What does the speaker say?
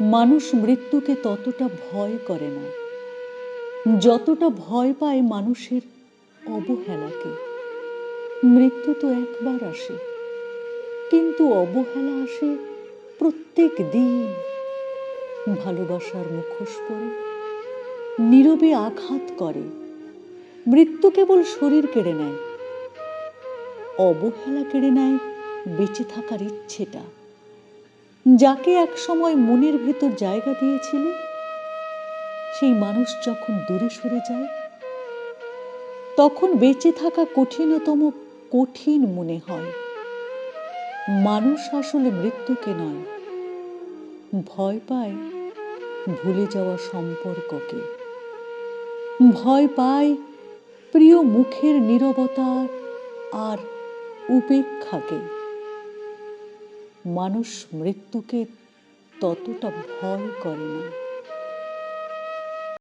মানুষ মৃত্যুকে ততটা ভয় করে না। যতটা ভয় পায় মানুষের অবহেলাকে। মৃত্যু তো একবার আসে, কিন্তু অবহেলা আসে প্রত্যেক দিন। ভালোবাসার মুখোশ পরে, নীরবে আঘাত করে। মৃত্যু কেবল শরীর কেড়ে নেয়, অবহেলা কেড়ে নেয় বেঁচে থাকার ইচ্ছেটা। যাকে এক সময় মনের ভেতর জায়গা দিয়েছিলে, সেই মানুষ যখন দূরে সরে যায়, তখন বেঁচে থাকা কঠিনতম কঠিন মনে হয়। মানুষ আসলে মৃত্যুকে নয়, ভয় পায় ভুলে যাওয়া সম্পর্ককে। ভয় পায় প্রিয় মুখের নীরবতা আর উপেক্ষাকে। মানুষ মৃত্যুকে ততটা ভয় করে না।